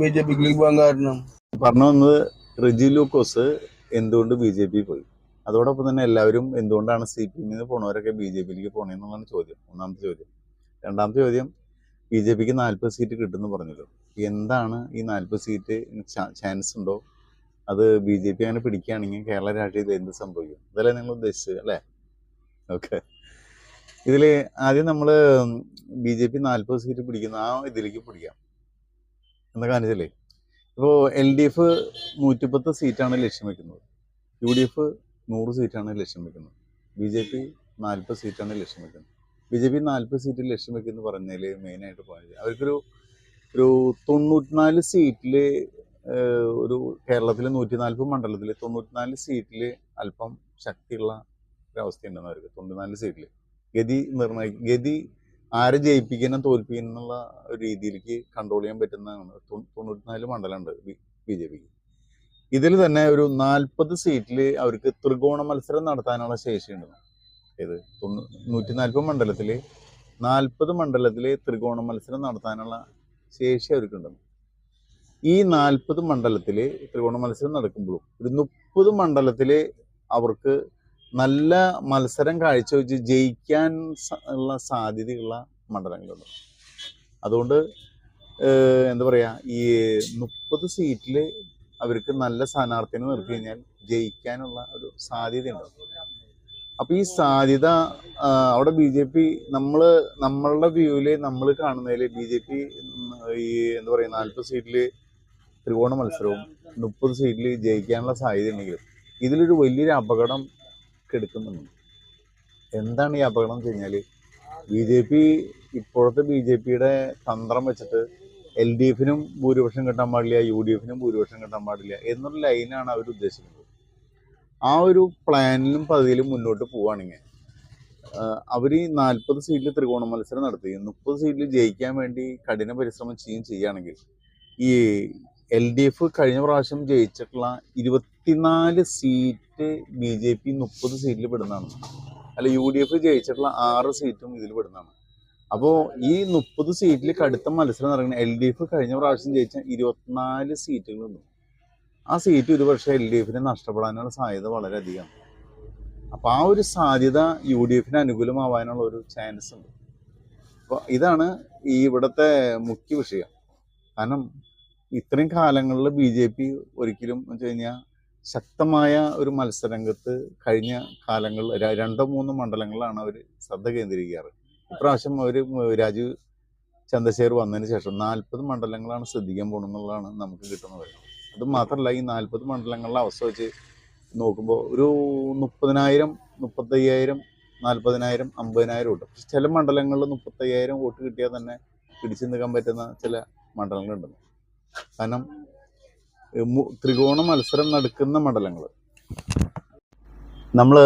B J പിക്ക് കാരണം? പറഞ്ഞു വന്നത് റിജി ലൂക്കോസ് എന്തുകൊണ്ട് ബി ജെ പി പോയി? അതോടൊപ്പം തന്നെ എല്ലാവരും എന്തുകൊണ്ടാണ് സി പി എമ്മിൽ നിന്ന് പോണവരൊക്കെ ബി ജെ പിയിലേക്ക് പോണെന്നുള്ള ചോദ്യം ഒന്നാമത്തെ ചോദ്യം. രണ്ടാമത്തെ ചോദ്യം ബി ജെ പിക്ക് നാൽപ്പത് സീറ്റ് കിട്ടുമെന്ന് പറഞ്ഞല്ലോ. എന്താണ് ഈ നാൽപ്പത് സീറ്റ് ചാൻസ് ഉണ്ടോ? അത് ബി ജെ പി അങ്ങനെ പിടിക്കുകയാണെങ്കിൽ കേരള രാഷ്ട്രീയത്തിൽ എന്ത് സംഭവിക്കും? ഇതല്ലേ നിങ്ങൾ ഉദ്ദേശിച്ചത് അല്ലേ? ഓക്കെ. ഇതിൽ ആദ്യം നമ്മൾ ബി ജെ പി നാൽപ്പത് സീറ്റ് പിടിക്കുന്ന ആ ഇതിലേക്ക് പിടിക്കാം. എന്താ കാണിച്ചല്ലേ ഇപ്പോൾ എൽ ഡി എഫ് നൂറ്റിപ്പത്ത് സീറ്റാണ് ലക്ഷ്യം വെക്കുന്നത്. യു ഡി എഫ് നൂറ് സീറ്റാണ് ലക്ഷ്യം വെക്കുന്നത്. ബി ജെ പി നാൽപ്പത് സീറ്റാണ് ലക്ഷ്യം വെക്കുന്നത്. ബി ജെ പി നാൽപ്പത് സീറ്റ് ലക്ഷ്യം വെക്കുന്നു പറഞ്ഞതിൽ മെയിനായിട്ട് പോയത് അവർക്കൊരു ഒരു തൊണ്ണൂറ്റിനാല് സീറ്റിൽ ഒരു കേരളത്തിലെ നൂറ്റി നാൽപ്പത് മണ്ഡലത്തിൽ തൊണ്ണൂറ്റിനാല് സീറ്റിൽ അല്പം ശക്തിയുള്ള ഒരവസ്ഥയുണ്ടെന്ന് അവർക്ക് തൊണ്ണൂറ്റിനാല് സീറ്റിൽ ഗതി നിർണയി ഗതി ആരെ ജയിപ്പിക്കണം തോൽപ്പിക്കണം എന്നുള്ള രീതിയിലേക്ക് കൺട്രോൾ ചെയ്യാൻ പറ്റുന്നതാണ്. തൊണ്ണൂ- തൊണ്ണൂറ്റിനാല് മണ്ഡലമുണ്ട് ബി ജെ പിക്ക്. ഇതിൽ തന്നെ ഒരു നാൽപ്പത് സീറ്റിൽ അവർക്ക് ത്രികോണ മത്സരം നടത്താനുള്ള ശേഷിയുണ്ട് ഏത്? തൊണ്ണൂ- നൂറ്റി നാൽപ്പത് മണ്ഡലത്തിൽ നാൽപ്പത് മണ്ഡലത്തിൽ ത്രികോണ മത്സരം നടത്താനുള്ള ശേഷി അവർക്കുണ്ടെന്ന് ഈ നാൽപ്പത് മണ്ഡലത്തിൽ ത്രികോണ മത്സരം നടക്കുമ്പോഴും ഒരു മുപ്പത് മണ്ഡലത്തിൽ അവർക്ക് നല്ല മത്സരം കാഴ്ചവെച്ച് ജയിക്കാൻ ഉള്ള സാധ്യതയുള്ള മണ്ഡലങ്ങളുണ്ട്. അതുകൊണ്ട് എന്താ പറയുക ഈ മുപ്പത് സീറ്റിൽ അവർക്ക് നല്ല സ്ഥാനാർത്ഥിനെ നിർത്തി കഴിഞ്ഞാൽ ജയിക്കാനുള്ള ഒരു സാധ്യതയുണ്ട്. അപ്പോൾ ഈ സാധ്യത അവിടെ ബി ജെ പി നമ്മൾ നമ്മളുടെ വ്യൂവിൽ നമ്മൾ കാണുന്നതിൽ ബി ജെ പി ഈ എന്താ പറയുക നാൽപ്പത് സീറ്റിൽ ത്രികോണ മത്സരവും മുപ്പത് സീറ്റിൽ ജയിക്കാനുള്ള സാധ്യത ഉണ്ടെങ്കിലും ഇതിലൊരു വലിയൊരു അപകടം കെടുക്കുന്നുണ്ട് എന്താണ് ഈ അപകടം എന്ന് കഴിഞ്ഞാൽ ബി ജെ പി ഇപ്പോഴത്തെ ബി ജെ പിയുടെ തന്ത്രം വെച്ചിട്ട് എൽ ഡി എഫിനും ഭൂരിപക്ഷം കിട്ടാൻ പാടില്ല യു ഡി എഫിനും ഭൂരിപക്ഷം കിട്ടാൻ പാടില്ല എന്നൊരു ലൈനാണ് അവർ ഉദ്ദേശിക്കുന്നത്. ആ ഒരു പ്ലാനിലും പതിയിലും മുന്നോട്ട് പോവുകയാണെങ്കിൽ അവർ ഈ നാൽപ്പത് സീറ്റിൽ ത്രികോണ മത്സരം നടത്തി മുപ്പത് സീറ്റിൽ ജയിക്കാൻ വേണ്ടി കഠിന പരിശ്രമം ചെയ്യുകയും ചെയ്യുകയാണെങ്കിൽ ഈ എൽ ഡി എഫ് കഴിഞ്ഞ പ്രാവശ്യം ജയിച്ചിട്ടുള്ള ഇരുപത്തിനാല് സീറ്റ് ബി ജെ പി മുപ്പത് സീറ്റിൽ പെടുന്നതാണ്. അല്ല യു ഡി എഫ് ജയിച്ചിട്ടുള്ള ആറ് സീറ്റും ഇതിൽ പെടുന്നതാണ്. അപ്പോൾ ഈ മുപ്പത് സീറ്റിൽ കടുത്ത മത്സരം നടക്കുന്ന എൽ ഡി എഫ് കഴിഞ്ഞ പ്രാവശ്യം ജയിച്ച ഇരുപത്തിനാല് സീറ്റുകളുണ്ട് ആ സീറ്റ് ഒരു പക്ഷേ എൽ ഡി എഫിന് നഷ്ടപ്പെടാനുള്ള സാധ്യത വളരെ അധികമാണ്. അപ്പോൾ ആ ഒരു സാധ്യത യു ഡി എഫിന് അനുകൂലമാവാനുള്ള ഒരു ചാൻസ് ഉണ്ട്. അപ്പോൾ ഇതാണ് ഈ ഇവിടുത്തെ മുഖ്യ വിഷയം. കാരണം ഇത്രയും കാലങ്ങളിൽ ബി ജെ പി ഒരിക്കലും എന്ന് വെച്ച് കഴിഞ്ഞാൽ ശക്തമായ ഒരു മത്സരരംഗത്ത് കഴിഞ്ഞ കാലങ്ങളിൽ രണ്ടോ മൂന്നോ മണ്ഡലങ്ങളിലാണ് അവർ ശ്രദ്ധ കേന്ദ്രീകരിക്കാറ്. ഇപ്രാവശ്യം അവർ രാജീവ് ചന്ദ്രശേഖർ വന്നതിന് ശേഷം നാൽപ്പത് മണ്ഡലങ്ങളാണ് ശ്രദ്ധിക്കാൻ പോകുന്നതെന്നുള്ളതാണ് നമുക്ക് കിട്ടുന്നത്. അത് മാത്രമല്ല ഈ നാൽപ്പത് മണ്ഡലങ്ങളിലെ അവസ്ഥ വെച്ച് നോക്കുമ്പോൾ ഒരു മുപ്പതിനായിരം മുപ്പത്തയ്യായിരം നാൽപ്പതിനായിരം അമ്പതിനായിരം ഉണ്ട് പക്ഷെ ചില മണ്ഡലങ്ങളിൽ മുപ്പത്തയ്യായിരം വോട്ട് കിട്ടിയാൽ തന്നെ പിടിച്ചു നിൽക്കാൻ പറ്റുന്ന ചില മണ്ഡലങ്ങളുണ്ട്. കാരണം ത്രികോണ മത്സരം നടക്കുന്ന മണ്ഡലങ്ങൾ നമ്മൾ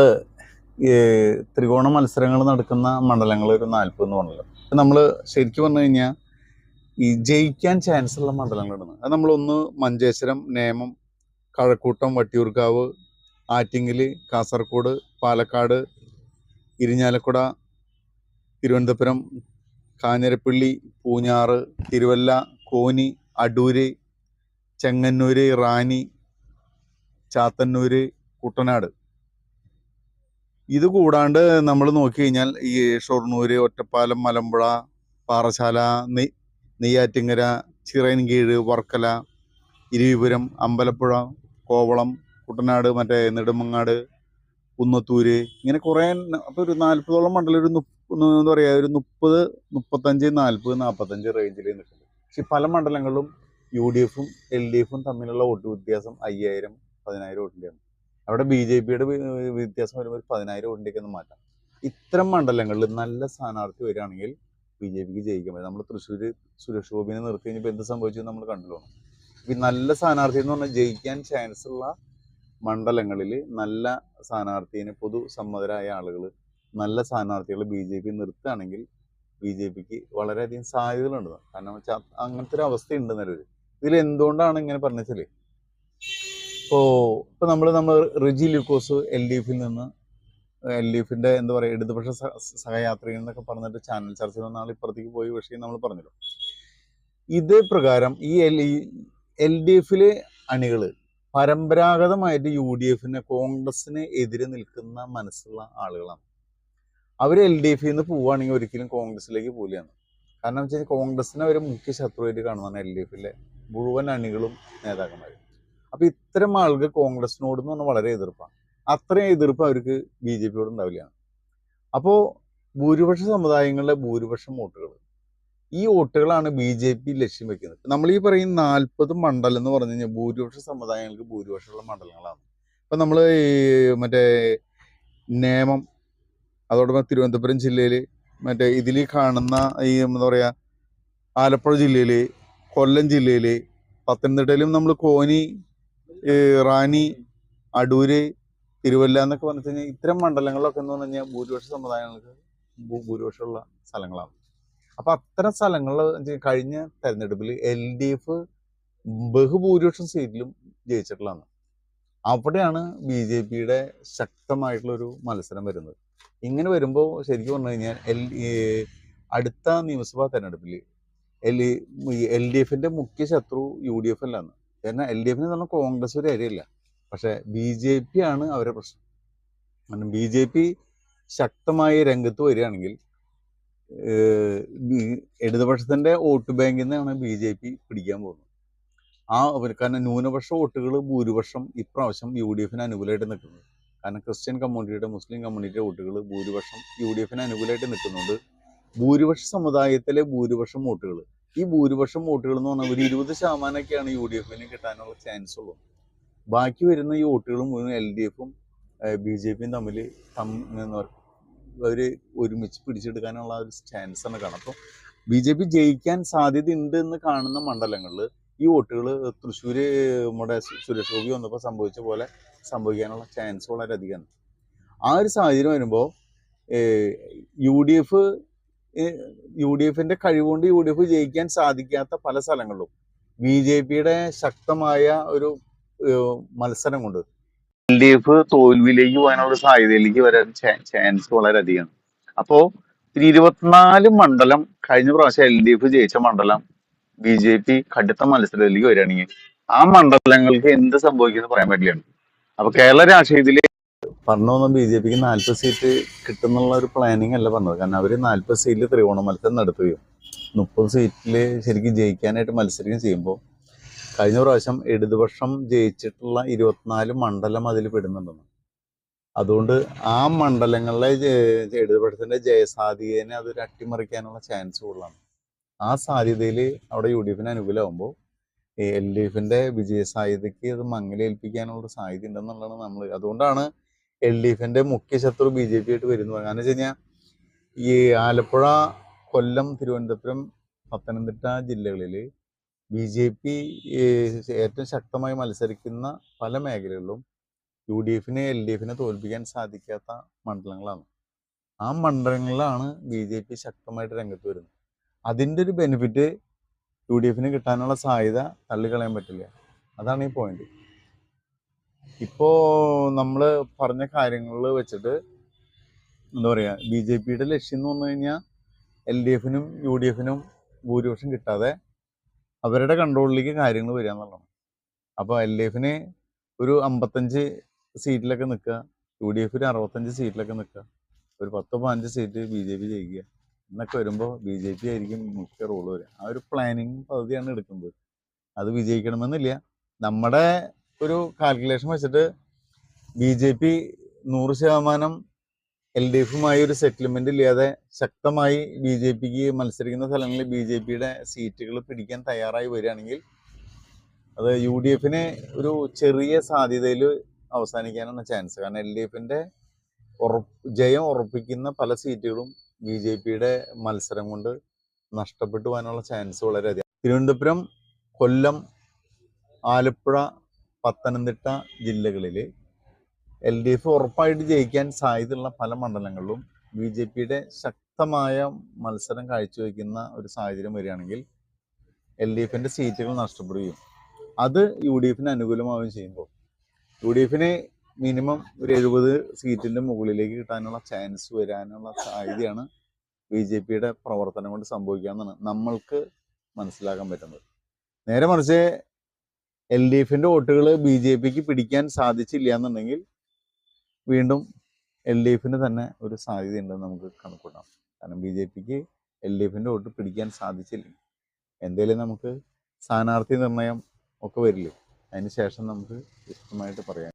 ത്രികോണ മത്സരങ്ങൾ നടക്കുന്ന മണ്ഡലങ്ങൾ ഒരു നാൽപ്പത് എന്ന് പറഞ്ഞല്ലോ നമ്മൾ ശരിക്കും പറഞ്ഞു കഴിഞ്ഞാൽ ഈ ജയിക്കാൻ ചാൻസ് ഉള്ള മണ്ഡലങ്ങളാണ്. അത് നമ്മളൊന്ന് മഞ്ചേശ്വരം നേമം കഴക്കൂട്ടം വട്ടിയൂർക്കാവ് ആറ്റിങ്ങൽ കാസർഗോഡ് പാലക്കാട് ഇരിഞ്ഞാലക്കുട തിരുവനന്തപുരം കാഞ്ഞിരപ്പള്ളി പൂഞ്ഞാറ് തിരുവല്ല കോന്നി അടൂര് ചെങ്ങന്നൂര് റാന്നി ചാത്തന്നൂര് കുട്ടനാട്. ഇത് കൂടാണ്ട് നമ്മൾ നോക്കി കഴിഞ്ഞാൽ ഈ ഷൊർണൂര് ഒറ്റപ്പാലം മലമ്പുഴ പാറശാല നെയ് നെയ്യാറ്റിങ്ങര ചിറയൻകീഴ് വർക്കല ഇരവിപുരം അമ്പലപ്പുഴ കോവളം കുട്ടനാട് മറ്റേ നെടുമങ്ങാട് കുന്നത്തൂര് ഇങ്ങനെ കുറേ അപ്പോൾ ഒരു നാൽപ്പതോളം മണ്ഡലം ഒരു എന്താ പറയുക ഒരു മുപ്പത് മുപ്പത്തഞ്ച് നാൽപ്പത് നാൽപ്പത്തഞ്ച് റേഞ്ചിൽ നിൽക്കുന്നുണ്ട് പക്ഷെ പല മണ്ഡലങ്ങളിലും യു ഡി എഫും എൽ ഡി എഫും തമ്മിലുള്ള വോട്ട് വ്യത്യാസം അയ്യായിരം പതിനായിരം വോട്ടിന്റെയാണ് അവിടെ ബി ജെ പിയുടെ വ്യത്യാസം വരുമ്പോൾ ഒരു പതിനായിരം വോട്ടിന്റെയൊക്കെ ഒന്ന് മാറ്റാം. ഇത്തരം മണ്ഡലങ്ങളിൽ നല്ല സ്ഥാനാർത്ഥി വരികയാണെങ്കിൽ ബി ജെ പിക്ക് ജയിക്കാൻ പറ്റും. നമ്മൾ തൃശ്ശൂർ സുരേഷ് ഗോപിനെ നിർത്തി കഴിഞ്ഞപ്പോൾ എന്ത് സംഭവിച്ചു നമ്മൾ കണ്ടല്ലോ? ഇപ്പം നല്ല സ്ഥാനാർത്ഥി എന്ന് പറഞ്ഞാൽ ജയിക്കാൻ ചാൻസ് ഉള്ള മണ്ഡലങ്ങളിൽ നല്ല സ്ഥാനാർത്ഥിനെ പൊതു സമ്മതരായ ആളുകൾ നല്ല സ്ഥാനാർത്ഥികൾ ബി ജെ പി നിർത്തുകയാണെങ്കിൽ ബി ജെ പിക്ക് വളരെയധികം സാധ്യതകളുണ്ട്. കാരണം അങ്ങനത്തെ ഒരു അവസ്ഥയുണ്ട് നിലവിൽ ഇതിൽ എന്തുകൊണ്ടാണ് ഇങ്ങനെ പറഞ്ഞാൽ ഇപ്പോൾ ഇപ്പോൾ നമ്മൾ നമ്മൾ റിജി ലൂക്കോസ് എൽ ഡി എഫിൽ നിന്ന് എൽ ഡി എഫിന്റെ എന്താ പറയുക ഇടതുപക്ഷ സഹയാത്രികൻ എന്നൊക്കെ പറഞ്ഞിട്ട് ചാനൽ ചർച്ചയിൽ വന്ന ആൾ ഇപ്പുറത്തേക്ക് പോയി പക്ഷേ നമ്മൾ പറഞ്ഞല്ലോ ഇതേ പ്രകാരം ഈ എൽ എൽ ഡി എഫിലെ അണികൾ പരമ്പരാഗതമായിട്ട് യു ഡി എഫിന് കോൺഗ്രസിന് എതിരെ നിൽക്കുന്ന മനസ്സുള്ള ആളുകളാണ്. അവർ എൽ ഡി എഫിൽ നിന്ന് പോവുകയാണെങ്കിൽ ഒരിക്കലും കോൺഗ്രസിലേക്ക് പോലെയാണ് കാരണം വെച്ചാൽ കോൺഗ്രസിനെ അവർ മുഖ്യ ശത്രുവായിട്ട് കാണുന്നതാണ് എൽ ഡി എഫിലെ മുഴുവൻ അണികളും നേതാക്കന്മാരും. അപ്പൊ ഇത്തരം ആളുകൾ കോൺഗ്രസിനോട് എന്ന് പറഞ്ഞാൽ വളരെ എതിർപ്പാണ്. അത്രയും എതിർപ്പ് അവർക്ക് ബി ജെ പിയോട് ഉണ്ടാവില്ല. അപ്പോൾ ഭൂരിപക്ഷ സമുദായങ്ങളിലെ ഭൂരിപക്ഷം വോട്ടുകൾ ഈ വോട്ടുകളാണ് ബി ജെ പി ലക്ഷ്യം വെക്കുന്നത്. നമ്മൾ ഈ പറയുന്ന നാൽപ്പത് മണ്ഡലം എന്ന് പറഞ്ഞു കഴിഞ്ഞാൽ ഭൂരിപക്ഷ സമുദായങ്ങൾക്ക് ഭൂരിപക്ഷമുള്ള മണ്ഡലങ്ങളാണ്. ഇപ്പൊ നമ്മൾ മറ്റേ നേമം അതോടൊപ്പം തിരുവനന്തപുരം ജില്ലയിൽ മറ്റേ ഇതിൽ കാണുന്ന ഈ എന്താ പറയാ ആലപ്പുഴ ജില്ലയിൽ കൊല്ലം ജില്ലയിൽ പത്തനംതിട്ടയിലും നമ്മൾ കോനി റാണി അടൂര് തിരുവല്ല എന്നൊക്കെ പറഞ്ഞു കഴിഞ്ഞാൽ ഇത്തരം മണ്ഡലങ്ങളിലൊക്കെ എന്ന് പറഞ്ഞു കഴിഞ്ഞാൽ ഭൂരിപക്ഷ സമുദായങ്ങൾക്ക് ഭൂരിപക്ഷമുള്ള സ്ഥലങ്ങളാണ്. അപ്പൊ അത്തരം സ്ഥലങ്ങളിൽ കഴിഞ്ഞ തെരഞ്ഞെടുപ്പിൽ എൽ ഡി എഫ് ബഹുഭൂരിപക്ഷം സീറ്റിലും ജയിച്ചിട്ടുള്ളതാണ്. അവിടെയാണ് ബി ജെ പിയുടെ ശക്തമായിട്ടുള്ളൊരു മത്സരം വരുന്നത്. ഇങ്ങനെ വരുമ്പോൾ ശരിക്കും പറഞ്ഞു കഴിഞ്ഞാൽ എൽ അടുത്ത നിയമസഭാ തെരഞ്ഞെടുപ്പിൽ എൽ എൽ ഡി എഫിന്റെ മുഖ്യ ശത്രു യു ഡി എഫ് അല്ലാന്ന് കാരണം എൽ ഡി എഫിന് പറഞ്ഞാൽ കോൺഗ്രസ് ഒരു അരിയല്ല. പക്ഷെ ബി ജെ പി ആണ് അവരുടെ പ്രശ്നം. കാരണം ബി ജെ പി ശക്തമായി രംഗത്ത് വരികയാണെങ്കിൽ ഇടതുപക്ഷത്തിന്റെ വോട്ട് ബാങ്കിൽ നിന്നാണ് ബി ജെ പി പിടിക്കാൻ പോകുന്നത്. ആ കാരണം ന്യൂനപക്ഷ വോട്ടുകൾ ഭൂരിപക്ഷം ഇപ്രാവശ്യം യു ഡി എഫിന് അനുകൂലമായിട്ട് നിൽക്കുന്നത് കാരണം ക്രിസ്ത്യൻ കമ്മ്യൂണിറ്റിയുടെ മുസ്ലിം കമ്മ്യൂണിറ്റിയുടെ വോട്ടുകൾ ഭൂരിപക്ഷം യു ഡി എഫിന് അനുകൂലമായിട്ട് നിൽക്കുന്നുണ്ട്. ഭൂരിപക്ഷ സമുദായത്തിലെ ഭൂരിപക്ഷം വോട്ടുകൾ ഈ ഭൂരിപക്ഷം വോട്ടുകൾ എന്ന് പറഞ്ഞാൽ ഒരു ഇരുപത് ശതമാനമൊക്കെയാണ് യു ഡി എഫിന് കിട്ടാനുള്ള ചാൻസ് ഉള്ളൂ. ബാക്കി വരുന്ന ഈ വോട്ടുകൾ മുഴുവൻ എൽ ഡി എഫും ബി ജെ പിയും തമ്മിൽ അവർ ഒരുമിച്ച് പിടിച്ചെടുക്കാനുള്ള ഒരു ചാൻസ് ആണ് കാണാം അപ്പോൾ ബി ജെ പി ജയിക്കാൻ സാധ്യതയുണ്ട് എന്ന് കാണുന്ന മണ്ഡലങ്ങളിൽ ഈ വോട്ടുകൾ തൃശ്ശൂർ നമ്മുടെ സുരേഷ് ഗോപി വന്നപ്പോൾ സംഭവിച്ച പോലെ സംഭവിക്കാനുള്ള ചാൻസ് വളരെ അധികമാണ്. ആ ഒരു സാഹചര്യം വരുമ്പോൾ U D F U D എഫിന്റെ കഴിവുകൊണ്ട് യു ഡി എഫ് ജയിക്കാൻ സാധിക്കാത്ത പല സ്ഥലങ്ങളിലും. ബി ജെ പിയുടെ ശക്തമായ ഒരു മത്സരം കൊണ്ട് എൽ ഡി എഫ് തോൽവിയിലേക്ക് പോകാനുള്ള സാധ്യതയിലേക്ക് വരാൻ ചാൻസ് വളരെ അധികമാണ് അപ്പോ ഇരുപത്തിനാല് മണ്ഡലം കഴിഞ്ഞ പ്രാവശ്യം എൽ ഡി എഫ് ജയിച്ച മണ്ഡലം ബി ജെ പി കടുത്ത മത്സരത്തിലേക്ക് വരികയാണെങ്കിൽ ആ മണ്ഡലങ്ങൾക്ക് എന്ത് സംഭവിക്കുമെന്ന് പറയാൻ പറ്റില്ല. അപ്പൊ കേരള രാഷ്ട്രീയത്തിൽ പറഞ്ഞു വന്ന ബി ജെ പിക്ക് നാൽപ്പത് സീറ്റ് കിട്ടുന്നുള്ള ഒരു പ്ലാനിങ് അല്ല പറഞ്ഞത്. കാരണം അവർ നാൽപ്പത് സീറ്റിൽ ത്രികോണ മത്സരം നടത്തുകയും മുപ്പത് സീറ്റിൽ ശരിക്കും ജയിക്കാനായിട്ട് മത്സരിക്കുകയും ചെയ്യുമ്പോൾ കഴിഞ്ഞ പ്രാവശ്യം ഇടതുപക്ഷം ജയിച്ചിട്ടുള്ള ഇരുപത്തിനാല് മണ്ഡലം അതിൽ പെടുന്നുണ്ടെന്ന്. അതുകൊണ്ട് ആ മണ്ഡലങ്ങളിലെ ഇടതുപക്ഷത്തിന്റെ ജയസാധ്യതയെ അതൊരു അട്ടിമറിക്കാനുള്ള ചാൻസ് കൂടുതലാണ്. ആ സാധ്യതയിൽ അവിടെ യു ഡി എഫിന് അനുകൂലമാകുമ്പോൾ എൽ ഡി എഫിന്റെ വിജയ സാധ്യതയ്ക്ക് അത് മങ്ങലേൽപ്പിക്കാനുള്ള സാധ്യത ഉണ്ടെന്നുള്ളതാണ് നമ്മൾ അതുകൊണ്ടാണ് എൽ ഡി എഫിന്റെ മുഖ്യ ശത്രു ബി ജെ പി ആയിട്ട് വരുന്നു. കാരണം വെച്ച് കഴിഞ്ഞാൽ ഈ ആലപ്പുഴ കൊല്ലം തിരുവനന്തപുരം പത്തനംതിട്ട ജില്ലകളിൽ ബി ജെ പി ഏറ്റവും ശക്തമായി മത്സരിക്കുന്ന പല മേഖലകളിലും യു ഡി എഫിനെ എൽ ഡി എഫിനെ തോൽപ്പിക്കാൻ സാധിക്കാത്ത മണ്ഡലങ്ങളാണ്. ആ മണ്ഡലങ്ങളിലാണ് ബി ജെ പി ശക്തമായിട്ട് രംഗത്ത് വരുന്നത്. അതിന്റെ ഒരു ബെനിഫിറ്റ് യു ഡി എഫിന് കിട്ടാനുള്ള സാധ്യത തള്ളിക്കളയാൻ പറ്റില്ല. അതാണ് ഈ പോയിന്റ് ഇപ്പോൾ നമ്മൾ പറഞ്ഞ കാര്യങ്ങളിൽ വെച്ചിട്ട് എന്താ പറയുക ബി ജെ പിയുടെ ലക്ഷ്യം എന്ന് പറഞ്ഞു കഴിഞ്ഞാൽ എൽ ഡി എഫിനും യു ഡി എഫിനും ഭൂരിപക്ഷം കിട്ടാതെ അവരുടെ കൺട്രോളിലേക്ക് കാര്യങ്ങൾ വരിക എന്നുള്ളതാണ്. അപ്പോൾ എൽ ഡി എഫിന് ഒരു അമ്പത്തഞ്ച് സീറ്റിലൊക്കെ നിൽക്കുക യു ഡി എഫിന് അറുപത്തഞ്ച് സീറ്റിലൊക്കെ നിൽക്കുക ഒരു പത്തോ പതിനഞ്ച് സീറ്റ് ബി ജെ പി ജയിക്കുക എന്നൊക്കെ വരുമ്പോൾ ബി ജെ പി ആയിരിക്കും മുഖ്യ റോൾ വരിക. ആ ഒരു പ്ലാനിങ് പദ്ധതിയാണ് എടുക്കുന്നത്. അത് വിജയിക്കണമെന്നില്ല. നമ്മുടെ ഒരു കാൽക്കുലേഷൻ വെച്ചിട്ട് ബി ജെ പി നൂറ് ശതമാനം എൽ ഡി എഫുമായി ഒരു സെറ്റിൽമെന്റ് ഇല്ലാതെ ശക്തമായി ബി ജെ പിക്ക് മത്സരിക്കുന്ന സ്ഥലങ്ങളിൽ ബി ജെ പിയുടെ സീറ്റുകൾ പിടിക്കാൻ തയ്യാറായി വരികയാണെങ്കിൽ അത് യു ഡി എഫിന് ഒരു ചെറിയ സാധ്യതയിൽ അവസാനിക്കാനാണ് ചാൻസ് കാരണം എൽ ഡി എഫിന്റെ ജയം ഉറപ്പിക്കുന്ന പല സീറ്റുകളും ബി ജെ പിയുടെ മത്സരം കൊണ്ട് നഷ്ടപ്പെട്ടു പോകാനുള്ള ചാൻസ് വളരെയധികം. തിരുവനന്തപുരം കൊല്ലം ആലപ്പുഴ പത്തനംതിട്ട ജില്ലകളിൽ എൽ ഡി എഫ് ഉറപ്പായിട്ട് ജയിക്കാൻ സാധ്യതയുള്ള പല മണ്ഡലങ്ങളിലും ബി ജെ പിയുടെ ശക്തമായ മത്സരം കാഴ്ചവെക്കുന്ന ഒരു സാഹചര്യം വരികയാണെങ്കിൽ എൽ ഡി എഫിന്റെ സീറ്റുകൾ നഷ്ടപ്പെടുകയും അത് യു ഡി എഫിന് അനുകൂലമാവുകയും ചെയ്യുമ്പോൾ യു ഡി എഫിന് മിനിമം ഒരു എഴുപത് സീറ്റിന്റെ മുകളിലേക്ക് കിട്ടാനുള്ള ചാൻസ് വരാനുള്ള സാധ്യതയാണ് ബി ജെ പിയുടെ പ്രവർത്തനം കൊണ്ട് സംഭവിക്കുക എന്നാണ് നമ്മൾക്ക് മനസ്സിലാക്കാൻ പറ്റുന്നത്. നേരെ മറിച്ച് എൽ ഡി എഫിന്റെ വോട്ടുകൾ ബി ജെ പിക്ക് പിടിക്കാൻ സാധിച്ചില്ല എന്നുണ്ടെങ്കിൽ വീണ്ടും എൽ ഡി എഫിന് തന്നെ ഒരു സാധ്യതയുണ്ടെന്ന് നമുക്ക് കണക്കൂട്ടാം. കാരണം ബി ജെ പിക്ക് എൽ ഡി എഫിന്റെ വോട്ട് പിടിക്കാൻ സാധിച്ചില്ല. എന്തേലും നമുക്ക് സ്ഥാനാർത്ഥി നിർണയം ഒക്കെ വരില്ലേ? അതിന് ശേഷം നമുക്ക് വിശദമായിട്ട് പറയാം.